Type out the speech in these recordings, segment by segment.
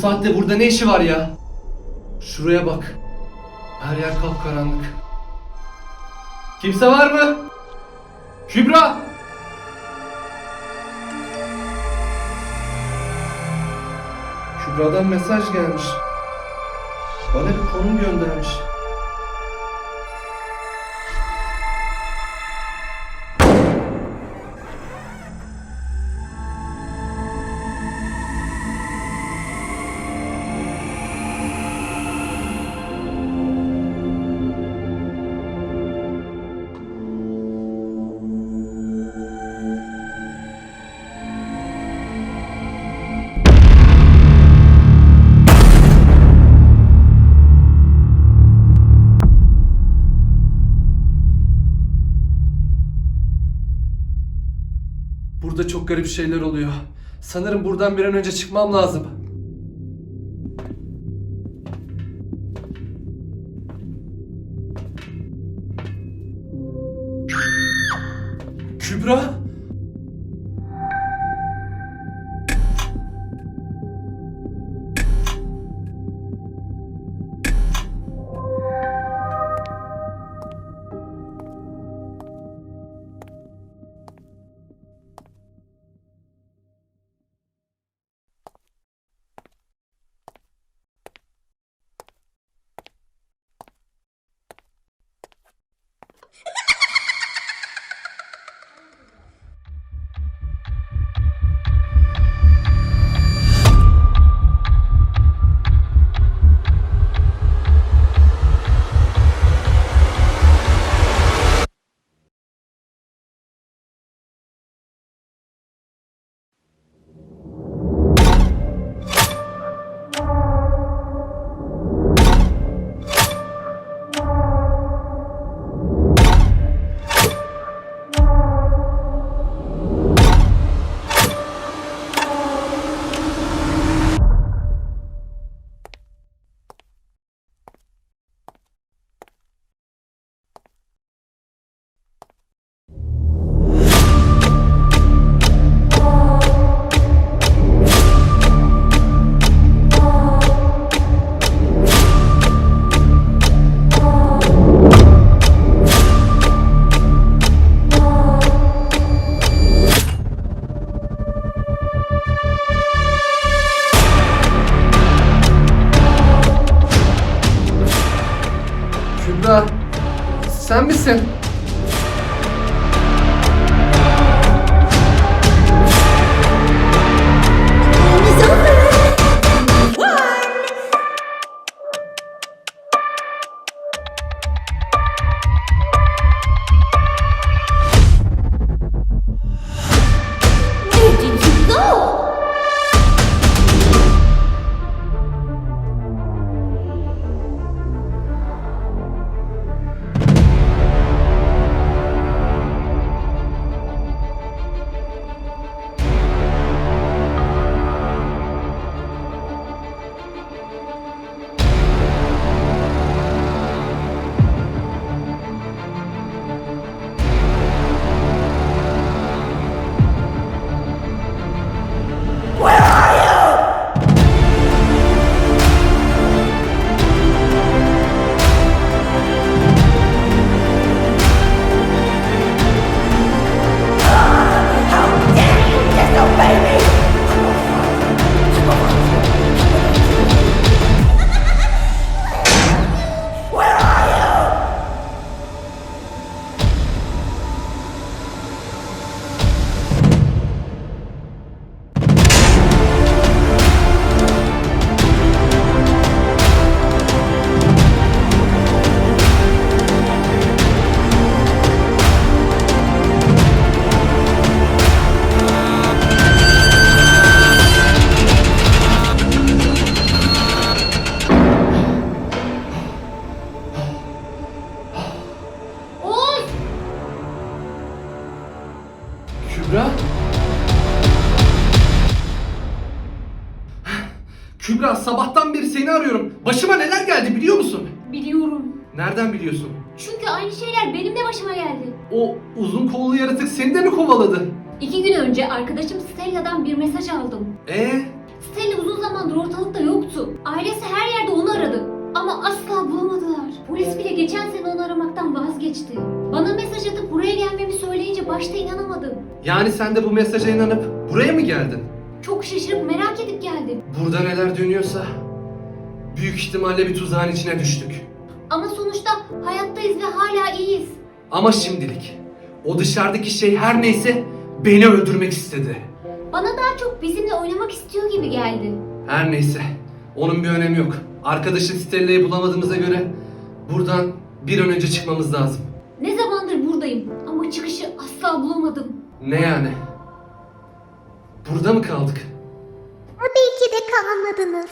Saatte burada ne işi var ya? Şuraya bak. Her yer kapkaranlık. Kimse var mı? Kübra! Kübra'dan mesaj gelmiş. Bana bir konum göndermiş. Burada çok garip şeyler oluyor. Sanırım buradan bir an önce çıkmam lazım. Sen misin? Neler geldi biliyor musun? Biliyorum. Nereden biliyorsun? Çünkü aynı şeyler benim de başıma geldi. O uzun kollu yaratık seni de mi kovaladı? İki gün önce arkadaşım Stella'dan bir mesaj aldım. Ee, Stella uzun zamandır ortalıkta yoktu. Ailesi her yerde onu aradı. Ama asla bulamadılar. Polis bile geçen sene onu aramaktan vazgeçti. Bana mesaj atıp buraya gelmemi söyleyince başta inanamadım. Yani sen de bu mesaja inanıp buraya mı geldin? Çok şaşırıp merak edip geldim. Burada neler dönüyorsa büyük ihtimalle bir tuzağın içine düştük. Ama sonuçta hayattayız ve hala iyiyiz. Ama şimdilik o dışarıdaki şey her neyse beni öldürmek istedi. Bana daha çok bizimle oynamak istiyor gibi geldi. Her neyse onun bir önemi yok. Arkadaşı Stella'yı bulamadığımıza göre buradan bir an önce çıkmamız lazım. Ne zamandır buradayım ama çıkışı asla bulamadım. Ne yani? Burada mı kaldık? Tabii ki de kalmadınız.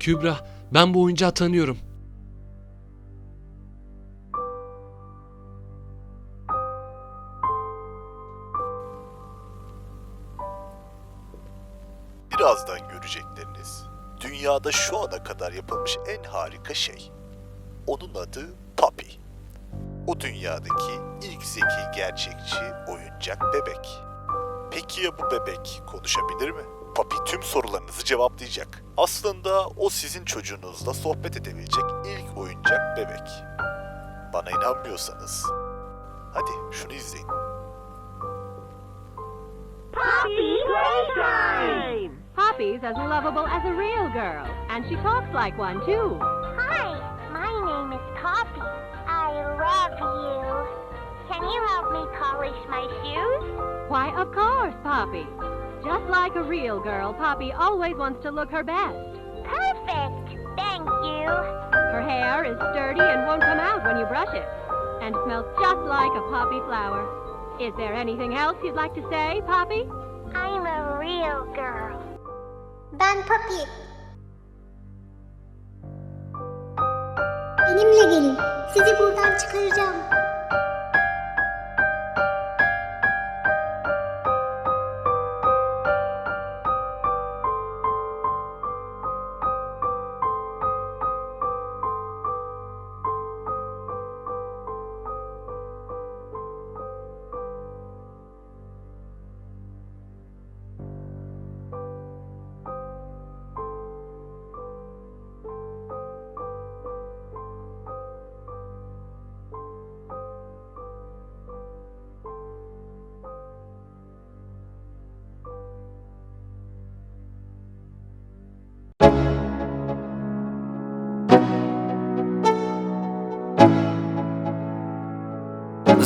Kübra, ben bu oyuncağı tanıyorum. Birazdan görecekleriniz dünyada şu ana kadar yapılmış en harika şey. Onun adı Papi. O dünyadaki ilk zeki gerçekçi oyuncak bebek. Peki ya bu bebek konuşabilir mi? Papi tüm sorularınızı cevaplayacak. Aslında o sizin çocuğunuzla sohbet edebilecek ilk oyuncak bebek. Bana inanmıyorsanız hadi şunu izleyin. Poppy Playtime! Poppy's as lovable as a real girl, and she talks like one too. Hi, my name is Poppy. I love you. Can you help me polish my shoes? Why, of course, Poppy. Just like a real girl, Poppy always wants to look her best. Perfect. Thank you. Her hair is sturdy and won't come out when you brush it, and smells just like a poppy flower. Is there anything else you'd like to say, Poppy? I'm a real girl. Ben Poppy. Benimle gelin. Sizi buradan çıkaracağım.